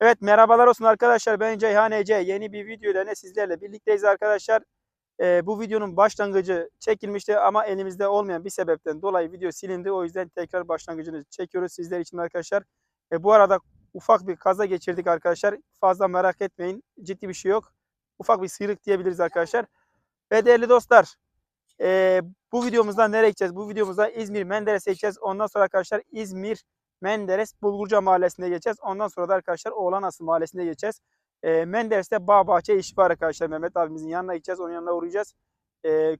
Evet merhabalar olsun arkadaşlar. Ben Ceyhan Ece. Yeni bir video ile sizlerle birlikteyiz arkadaşlar. Ee, bu videonun başlangıcı çekilmişti ama elimizde olmayan bir sebepten dolayı video silindi. O yüzden tekrar başlangıcını çekiyoruz sizler için arkadaşlar. E, bu arada ufak bir kaza geçirdik arkadaşlar. Fazla merak etmeyin. Ciddi bir şey yok. Ufak bir sıyrık diyebiliriz arkadaşlar. Ve değerli dostlar e, bu videomuzda nereye gideceğiz? Bu videomuzda İzmir Menderes'e gideceğiz. Ondan sonra arkadaşlar İzmir Menderes Bulgurca Mahallesi'nde geçeceğiz. Ondan sonra da arkadaşlar Oğlanası Mahallesi'nde geçeceğiz. E, Menderes'te bağ bahçe işi var arkadaşlar. Mehmet abimizin yanına gideceğiz. Onun yanına uğrayacağız. E,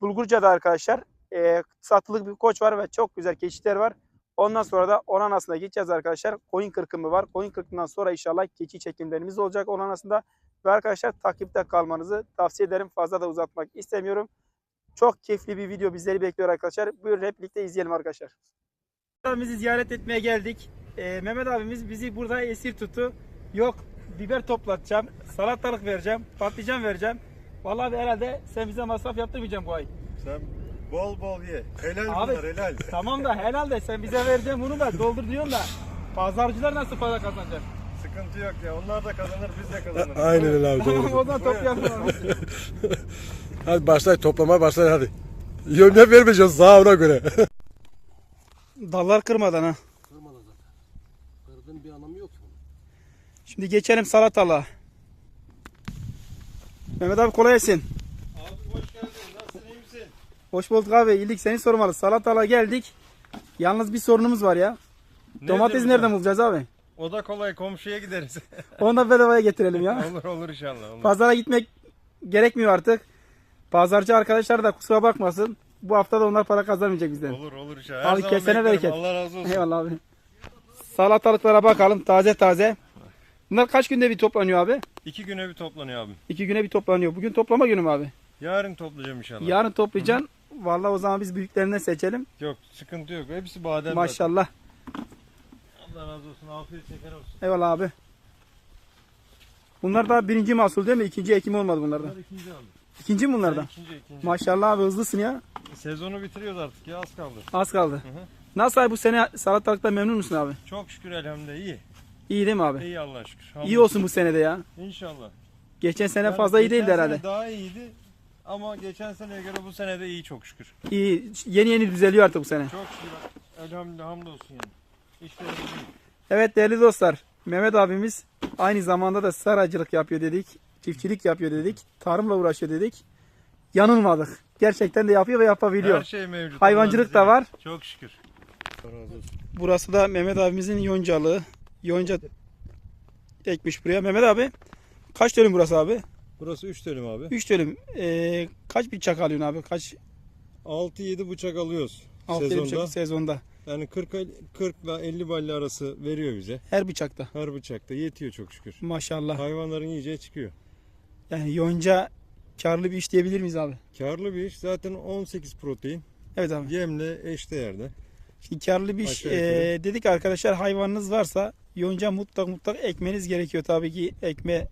Bulgurca'da arkadaşlar e, satılık bir koç var ve çok güzel keçiler var. Ondan sonra da Olanası'na gideceğiz arkadaşlar. Koyun kırkımı var. Koyun kırkımından sonra inşallah keçi çekimlerimiz olacak Olanası'nda. Ve arkadaşlar takipte kalmanızı tavsiye ederim. Fazla da uzatmak istemiyorum. Çok keyifli bir video bizleri bekliyor arkadaşlar. Buyurun hep birlikte izleyelim arkadaşlar. Abimizi ziyaret etmeye geldik. Ee, Mehmet abimiz bizi burada esir tuttu. Yok biber toplatacağım, salatalık vereceğim, patlıcan vereceğim. Vallahi abi herhalde sen bize masraf yaptırmayacaksın bu ay. Sen bol bol ye. Helal Abi- bunlar helal. Tamam da herhalde sen bize vereceğim bunu da doldur diyorsun da. Pazarcılar nasıl para kazanacak? Sıkıntı yok ya. Onlar da kazanır biz de kazanırız. Aynen öyle abi Tamam doğru. o zaman toplayalım. Hadi başlay toplamaya başlay hadi. Yömle vermeyeceğiz sağ ona göre. Dallar kırmadan ha. Kırmadı zaten. Kırdığın bir anlamı yok ki bunun. Şimdi geçelim salatalığa. Mehmet abi kolay gelsin. Abi hoş geldin. Nasılsın iyi misin? Hoş bulduk abi. İyilik seni sormalı. Salatalığa geldik. Yalnız bir sorunumuz var ya. Domatesi Nedir nereden bu? bulacağız abi? O da kolay komşuya gideriz. Onu da bedavaya getirelim ya. olur olur inşallah. Olur. Pazara gitmek gerekmiyor artık. Pazarcı arkadaşlar da kusura bakmasın. Bu hafta da onlar para kazanmayacak bizden. Olur olur inşallah. Her Abi zaman kesene beklerim. bereket. Allah razı olsun. Eyvallah abi. Salatalıklara bakalım taze taze. Bunlar kaç günde bir toplanıyor abi? İki güne bir toplanıyor abim. İki güne bir toplanıyor. Bugün toplama günü mü abi? Yarın toplayacağım inşallah. Yarın toplayacaksın. Vallahi o zaman biz büyüklerinden seçelim. Yok sıkıntı yok. Hepsi badem zaten. Maşallah. Allah razı olsun. Afiyet şeker olsun. Eyvallah abi. Bunlar da birinci mahsul değil mi? İkinci ekim olmadı bunlarda. Bunlar ikinci aldım. İkinci mi bunlardan? İkinci ikinci. Maşallah abi hızlısın ya. Sezonu bitiriyoruz artık ya az kaldı. Az kaldı. hı. Nasıl abi bu sene salatalıkta memnun musun abi? Çok şükür elhamdülillah iyi. İyi değil mi abi? İyi Allah'a şükür. İyi olsun bu senede ya. İnşallah. Geçen sene Yani fazla iyi değildi herhalde. Daha iyiydi ama geçen seneye göre bu sene de iyi çok şükür. İyi. Yeni yeni düzeliyor artık bu sene. Çok şükür. Elhamdülillah hamdolsun yani. İşlerimiz iyi. Evet değerli dostlar. Mehmet abimiz aynı zamanda da saracılık yapıyor dedik. Çiftçilik yapıyor dedik. Tarımla uğraşıyor dedik. Yanılmadık. Gerçekten de yapıyor ve yapabiliyor. Her şey mevcut. Hayvancılık da var. Çok şükür. Burası da Mehmet abimizin yoncalığı. Yonca ekmiş buraya. Mehmet abi kaç dönüm burası abi? Burası 3 dönüm abi. 3 dönüm. Ee, kaç bir çak alıyorsun abi? Kaç? 6-7 bıçak alıyoruz 6 sezonda. bıçak sezonda. Yani 40 40 ile 50 balya arası veriyor bize. Her bıçakta. Her bıçakta yetiyor çok şükür. Maşallah. Hayvanların iyice çıkıyor. Yani yonca karlı bir iş diyebilir miyiz abi? Karlı bir iş. Zaten 18 protein. Evet abi. Yemle eşdeğerde. Şimdi karlı bir iş ee, dedik arkadaşlar hayvanınız varsa yonca mutlak mutlak ekmeniz gerekiyor. Tabii ki ekme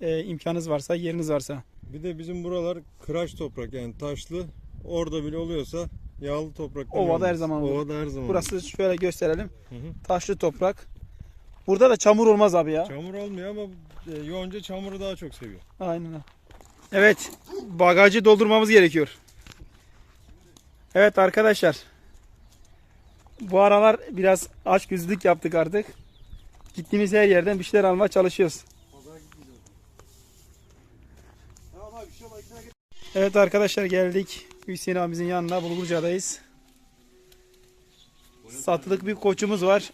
e, imkanınız varsa yeriniz varsa. Bir de bizim buralar kıraç toprak yani taşlı. Orada bile oluyorsa yağlı toprak. Ovada her zaman olur. Ovada her zaman. Burası şöyle gösterelim. Hı hı. Taşlı toprak. Burada da çamur olmaz abi ya. Çamur olmuyor ama e, yonca çamuru daha çok seviyor. Aynen. Evet. Bagajı doldurmamız gerekiyor. Evet arkadaşlar. Bu aralar biraz aç gözlük yaptık artık. Gittiğimiz her yerden bir şeyler almaya çalışıyoruz. Evet arkadaşlar geldik. Hüseyin abimizin yanına Bulgurca'dayız. Satılık bir koçumuz var.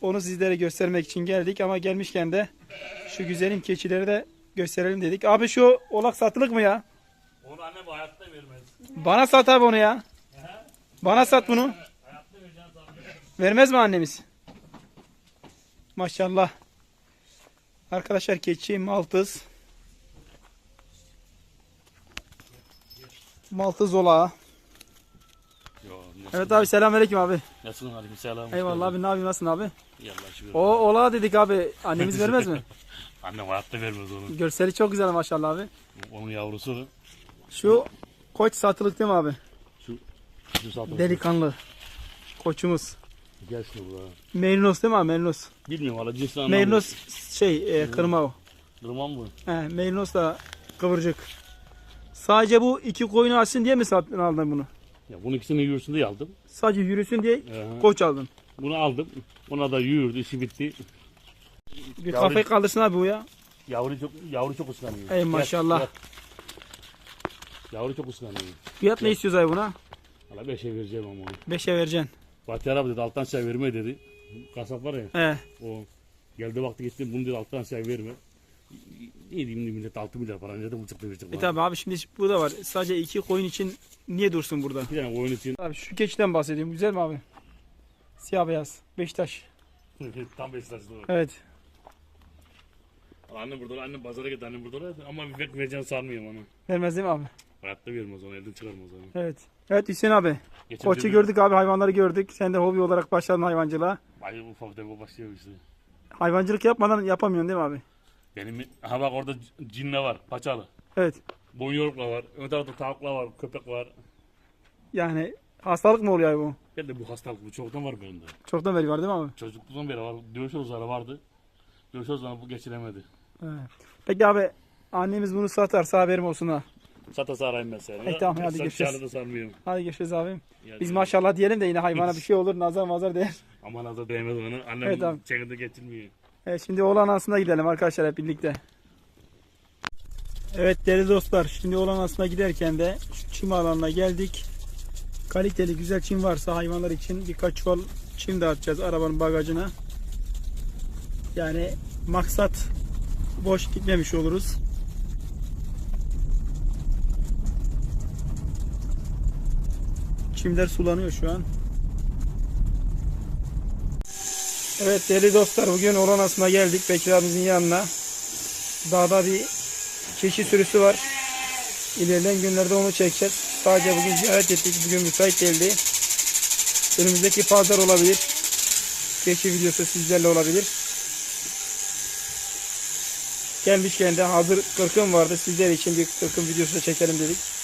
Onu sizlere göstermek için geldik ama gelmişken de şu güzelim keçileri de gösterelim dedik. Abi şu olak satılık mı ya? Onu annem hayatta vermez. Bana sat abi onu ya. Bana sat bunu. Hayatta vereceğim. Vermez mi annemiz? Maşallah. Arkadaşlar keçi maltız. Maltız olağı. Evet abi selamünaleyküm abi. Nasılsın aleyküm selam. Eyvallah abi ne yapayım nasılsın abi? İyi Allah şükür. O olağı dedik abi. Annemiz vermez mi? Annem hayatta vermez onu. Görseli çok güzel maşallah abi. Onun yavrusu Şu koç satılık değil mi abi? şu satın. Delikanlı. Koçumuz. Gel şunu buraya. Merinos değil mi abi? Merinos. Bilmiyorum valla cinsini. Merinos şey e, kırma o. Durmam mı? He, Merinos da kıvırcık. Sadece bu iki koyunu açsın diye mi satın aldın bunu? Ya bunun ikisini yürüsün diye aldım. Sadece yürüsün diye Ee, koç aldın. bunu aldım. Ona da yürüdü, işi bitti. Bir Yavru- kafayı kaldırsın abi bu ya. Yavru çok yavru çok ıslanıyor. Ey maşallah. gel. Yavru çok ıslanıyor. Fiyat ne istiyoruz abi buna? Valla 5'e vereceğim ama. 5'e vereceksin. Bahtiyar abi dedi alttan çay verme dedi. Kasap var ya He. o geldi vakti gitti bunu dedi alttan çay verme. İyi diyeyim millet 6 milyar para ne de buçukta verecek. E tabi abi şimdi bu da var. Sadece iki koyun için niye dursun burada? Bir tane oyun için Abi şu keçiden bahsediyorum. Güzel mi abi? Siyah beyaz. Beşiktaş. tam Beşiktaş'ta var. Evet. Annem burada annem pazara gitti annem burada ama ver, vereceğini sanmıyorum onu. Vermez değil mi abi? Hayatta vermez onu elden çıkarmaz onu. Evet. Evet Hüseyin abi. Geçen Koçu gördük abi hayvanları gördük. Sen de hobi olarak başladın hayvancılığa. Ay ufak tefek başlıyor işte. Hayvancılık yapmadan yapamıyorsun değil mi abi? Benim ha bak orada c- cinne var paçalı. Evet. Boyunyorukla var. Ön tarafta tavuklar var, köpek var. Yani hastalık mı oluyor bu? Ben de bu hastalık bu çoktan var bende. Çoktan beri var değil mi abi? Çocukluktan beri var. Dövüş ozları vardı. Dövüş ozları bu geçiremedi. Evet. Peki abi annemiz bunu satarsa haberim olsun ha. Sata sarayım mesela. E, tamam, hadi şahane da sarmıyorum. Hadi görüşürüz abim. Yani Biz maşallah diyelim de yine hayvana bir şey olur nazar mazar der. Aman adı değmez onu. Annem Evet, çekirde getirmiyor. Evet şimdi oğlan aslında gidelim arkadaşlar hep birlikte. Evet değerli dostlar şimdi oğlan aslında giderken de çim alanına geldik. Kaliteli güzel çim varsa hayvanlar için birkaç çuval çim dağıtacağız arabanın bagajına. Yani maksat boş gitmemiş oluruz. Çimler sulanıyor şu an. Evet değerli dostlar bugün olan aslına geldik Bekir abimizin yanına. Dağda bir keçi sürüsü var. İlerleyen günlerde onu çekeceğiz. Sadece bugün ziyaret ettik. Bugün müsait değildi. Önümüzdeki pazar olabilir. Keçi videosu sizlerle olabilir. Gelmişken de hazır kırkım vardı. Sizler için bir kırkım videosu çekelim dedik.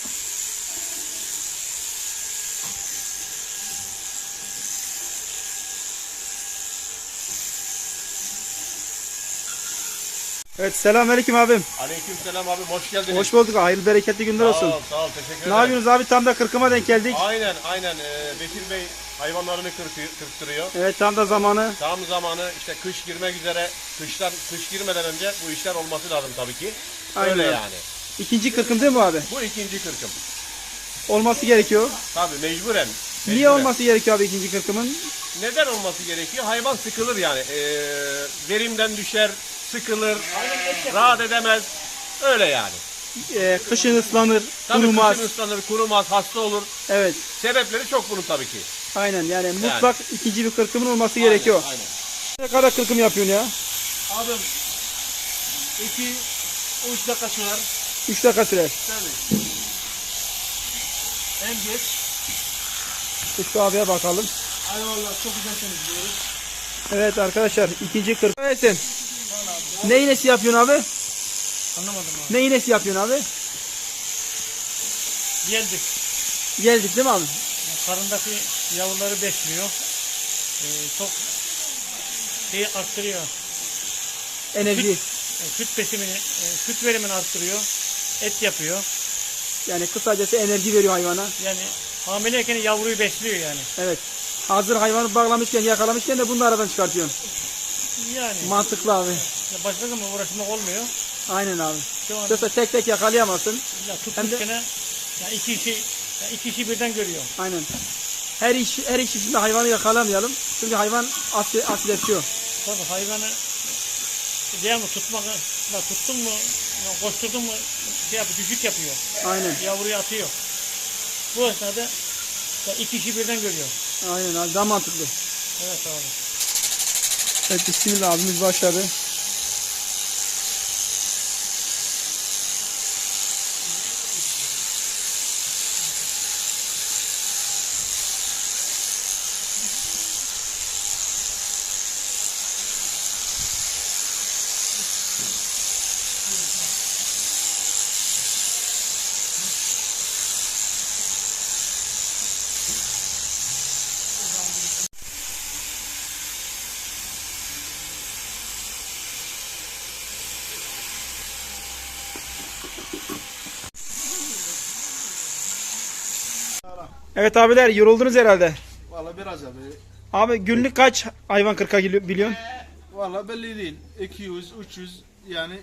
Evet selamünaleyküm abim. Aleykümselam abi hoş geldiniz. Hoş bulduk. Hayırlı bereketli günler olsun. Sağ ol, sağ ol teşekkür Ne ederim. yapıyorsunuz abi? Tam da kırkıma denk geldik. Aynen aynen ee, Bekir Bey hayvanlarını kırkıyor, kırktırıyor. Evet tam da zamanı. Tam zamanı işte kış girmek üzere kıştan kış girmeden önce bu işler olması lazım tabii ki. Aynen Öyle yani. İkinci kırkım değil mi abi? Bu ikinci kırkım. Olması gerekiyor. Tabii mecburen. Niye mecburen. olması gerekiyor abi ikinci kırkımın? Neden olması gerekiyor? Hayvan sıkılır yani. Ee, verimden düşer, sıkılır, rahat edemez. Öyle yani. Ee, kışın ıslanır, Tabii kurumaz. kışın ıslanır, kurumaz, hasta olur. Evet. Sebepleri çok bunun tabii ki. Aynen yani mutlak ikinci bir kırkımın olması gerekiyor. Aynen. Ne kadar kırkım yapıyorsun ya? Abim 2 3 dakika sürer. 3 dakika sürer. Tabii. En geç. Şu abiye bakalım. Eyvallah çok güzel temizliyoruz. Evet arkadaşlar ikinci kırk. Evet sen. Ne iğnesi yapıyorsun abi? Anlamadım abi. Ne iğnesi yapıyorsun abi? Geldik. Geldik değil mi abi? Karındaki yavruları besliyor. Ee, çok şeyi arttırıyor. Enerji. E, süt besimini, e, süt verimini arttırıyor. Et yapıyor. Yani kısacası enerji veriyor hayvana. Yani hamileyken yavruyu besliyor yani. Evet. Hazır hayvanı bağlamışken yakalamışken de bunu da aradan çıkartıyorsun. Yani Mantıklı abi. Başka zaman uğraşmak olmuyor. Aynen abi. Şu an Yoksa tek tek yakalayamazsın. ya Hem de- tutmuşken ya iki işi ya iki işi birden görüyor. Aynen. Her iş her iş içinde hayvanı yakalamayalım. Çünkü hayvan asil, asileşiyor. Tabii hayvanı devamlı tutmak, ya tuttun mu, ya koşturdun mu şey yapıyor, düşük yapıyor. Aynen. Yavruyu atıyor. Bu esnada ya iki işi birden görüyor. Aynen abi. Daha mantıklı. Evet abi. Evet bismillah abimiz başladı. Evet abiler yoruldunuz herhalde. Valla biraz abi. Abi günlük kaç hayvan kırka biliyorsun? Valla belli değil. 200, 300 yani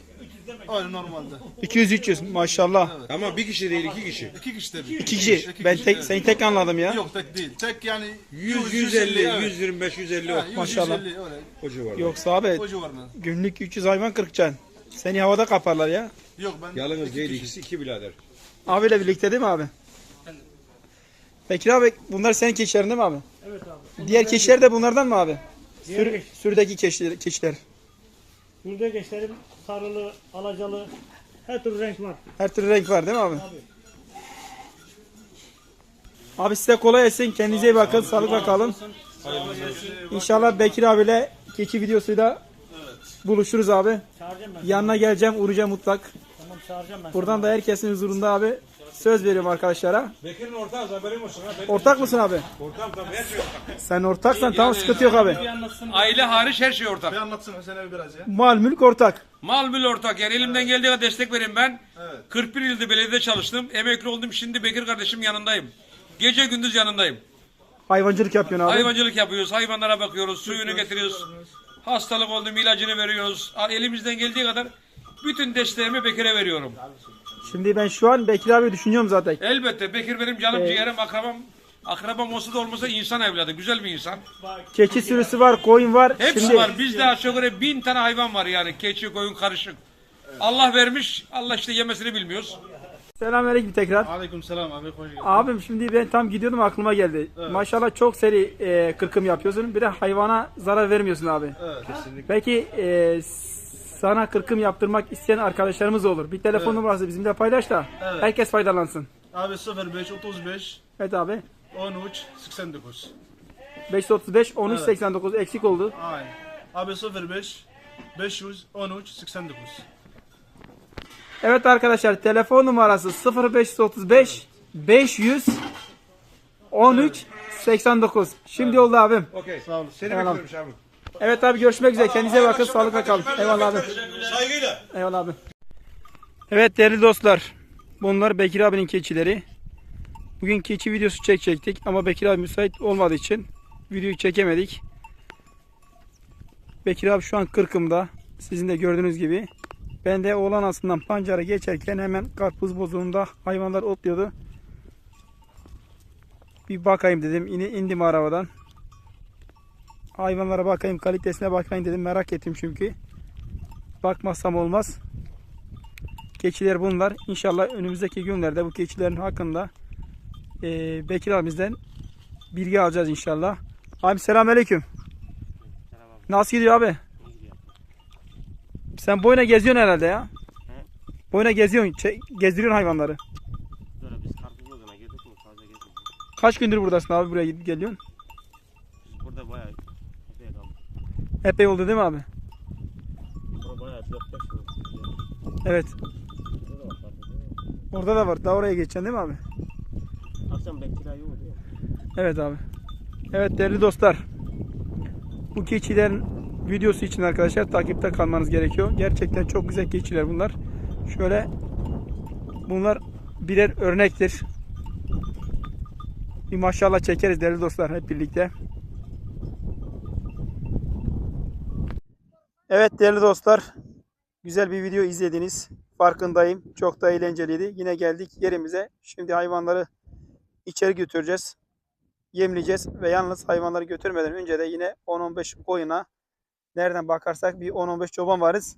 öyle normalde. 200-300 maşallah. Ama bir kişi değil iki kişi. İki kişi tabii. İki kişi. Ben tek, seni tek anladım ya. Yok tek değil. Tek yani 100, 100, 150, evet. 125, 150 Ha, o. 100, Maşallah. 150 öyle. O civarda. Yoksa abi O civarında. günlük 300 hayvan kırkacaksın. Seni havada kaparlar ya. Yok ben Yalnız iki değil kişi. ikisi iki birader. Abiyle birlikte değil mi abi? Bekir abi bunlar senin keçilerin değil mi abi? Evet abi. Diğer keçiler de bunlardan mı abi? Diğer Sür, keş- sürüdeki keçiler. keçiler. Burada geçlerim sarılı, alacalı, her türlü renk var. Her türlü renk var değil mi abi? Abi size kolay gelsin. Kendinize iyi bakın. Sağlıkla kalın. İnşallah Bekir abiyle keçi videosuyla buluşuruz abi. Çağıracağım ben. Yanına geleceğim, uğrayacağım mutlak. Çağıracağım ben. Buradan da herkesin huzurunda abi söz veriyorum arkadaşlara. Bekir'in ortağı haberin olsun ha. Ortak mısın abi? Ortağım tabii her şey ortak. Sen ortaksan tamam sıkıntı yok abi. Aile hariç her şey ortak. Bir anlatsın Hasan abi biraz ya. Mal mülk ortak. Mal mül ortak. Yani elimden geldiği kadar destek vereyim ben. 41 yıldır belediyede çalıştım. Emekli oldum. Şimdi Bekir kardeşim yanındayım. Gece gündüz yanındayım. Hayvancılık yapıyorsun abi. Hayvancılık yapıyoruz. Hayvanlara bakıyoruz. Suyunu getiriyoruz. Hastalık oldu mu ilacını veriyoruz. Elimizden geldiği kadar bütün desteğimi Bekir'e veriyorum. Şimdi ben şu an Bekir abi düşünüyorum zaten. Elbette Bekir benim canım ciğerim akrabam. Akrabam olsa da olmasa insan evladı. Güzel bir insan. Keçi sürüsü var, koyun var. Hepsi Şimdi var. Bizde aşağı yukarı bin tane hayvan var yani. Keçi, koyun karışık. Allah vermiş. Allah işte yemesini bilmiyoruz. selamünaleyküm tekrar. Aleyküm selam abi hoş geldin. Abim şimdi ben tam gidiyordum aklıma geldi. Maşallah çok seri e, kırkım yapıyorsun. Bir de hayvana zarar vermiyorsun abi. Evet. Peki e, sana kırkım yaptırmak isteyen arkadaşlarımız olur. Bir telefon numarası bizimle paylaş da Evet. herkes faydalansın. Abi 05 35 Evet abi. 13 89. 535 13 89 eksik oldu. Aynen. Abi 05 500 13 89. Evet arkadaşlar telefon numarası 0535 500 13 89. Şimdi oldu abim. Okey. Sağ olasın. Seni bekliyorum Şamil. Evet abi görüşmek üzere. Kendinize bakın. Sağlıkla kalın. Eyvallah abi. Saygıyla. Eyvallah abi. Evet değerli dostlar. Bunlar Bekir abinin keçileri. Bugün keçi videosu çekecektik ama Bekir abi müsait olmadığı için videoyu çekemedik. Bekir abi şu an kırkımda. Sizin de gördüğünüz gibi. Ben de oğlan aslından pancara geçerken hemen karpuz bozuğunda hayvanlar otluyordu. Bir bakayım dedim. Yine indim arabadan. Hayvanlara bakayım, kalitesine bakayım dedim. Merak ettim çünkü. Bakmazsam olmaz. Keçiler bunlar. İnşallah önümüzdeki günlerde bu keçilerin hakkında eee Bekir abimizden bilgi alacağız inşallah. Abi selamünaleyküm. Nasıl gidiyor abi? Sen boyuna geziyorsun herhalde ya. Boyuna geziyorsun, gezdiriyorsun hayvanları. Kaç gündür buradasın abi buraya gidip geliyorsun? Biz burada bayağı. Epey oldu değil mi abi? Burada bayağı 4-5 yıl. Evet. Orada da var. Daha oraya geçeceksin değil mi abi? Akşam bekçiler yok değil? Evet abi. Evet değerli dostlar. Bu keçilerin videosu için arkadaşlar takipte kalmanız gerekiyor. Gerçekten çok güzel keçiler bunlar. Şöyle bunlar birer örnektir. Bir maşallah çekeriz değerli dostlar hep birlikte. Evet değerli dostlar. Güzel bir video izlediniz. Farkındayım. Çok da eğlenceliydi. Yine geldik yerimize. Şimdi hayvanları içeri götüreceğiz yemleyeceğiz ve yalnız hayvanları götürmeden önce de yine 10-15 koyuna nereden bakarsak bir 10-15 çoban varız.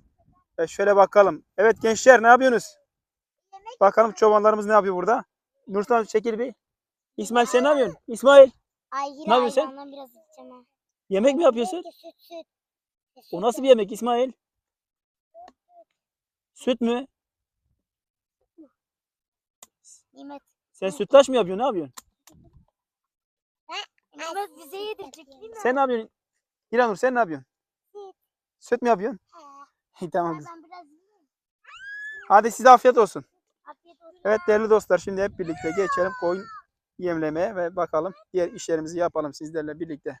Ve şöyle bakalım. Evet gençler ne yapıyorsunuz? Bakalım çobanlarımız ne yapıyor burada? Nursan çekil bir. İsmail sen ne yapıyorsun? İsmail Hayır Ne yapıyorsun sen? biraz yemek mi yapıyorsun? Süt süt. O nasıl bir yemek İsmail? Süt mü? Nimet. Sen sütlaç mı yapıyorsun? Ne yapıyorsun? Nimet bize yedirecek değil mi? Sen ne yapıyorsun? İranur sen ne yapıyorsun? Süt. Süt mü yapıyorsun? İyi tamam kızım. Ben biraz yiyeyim. Hadi size afiyet olsun. Afiyet olsun. Evet değerli dostlar şimdi hep birlikte geçelim koyun yemlemeye ve bakalım diğer işlerimizi yapalım sizlerle birlikte.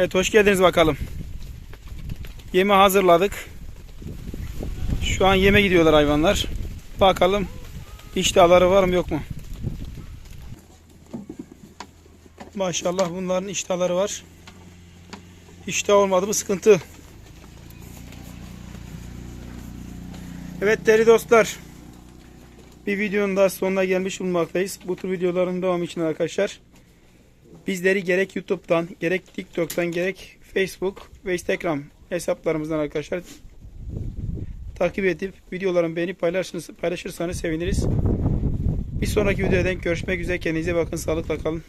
Evet hoş geldiniz bakalım. Yeme hazırladık. Şu an yeme gidiyorlar hayvanlar. Bakalım iştahları var mı yok mu? Maşallah bunların iştahları var. İştah olmadı mı sıkıntı. Evet değerli dostlar. Bir videonun daha sonuna gelmiş bulunmaktayız. Bu tür videoların devamı için arkadaşlar bizleri gerek YouTube'dan, gerek TikTok'tan, gerek Facebook ve Instagram hesaplarımızdan arkadaşlar takip edip videolarımı beğenip paylaşırsanız, paylaşırsanız seviniriz. Bir sonraki videoda görüşmek üzere. Kendinize bakın. Sağlıkla kalın.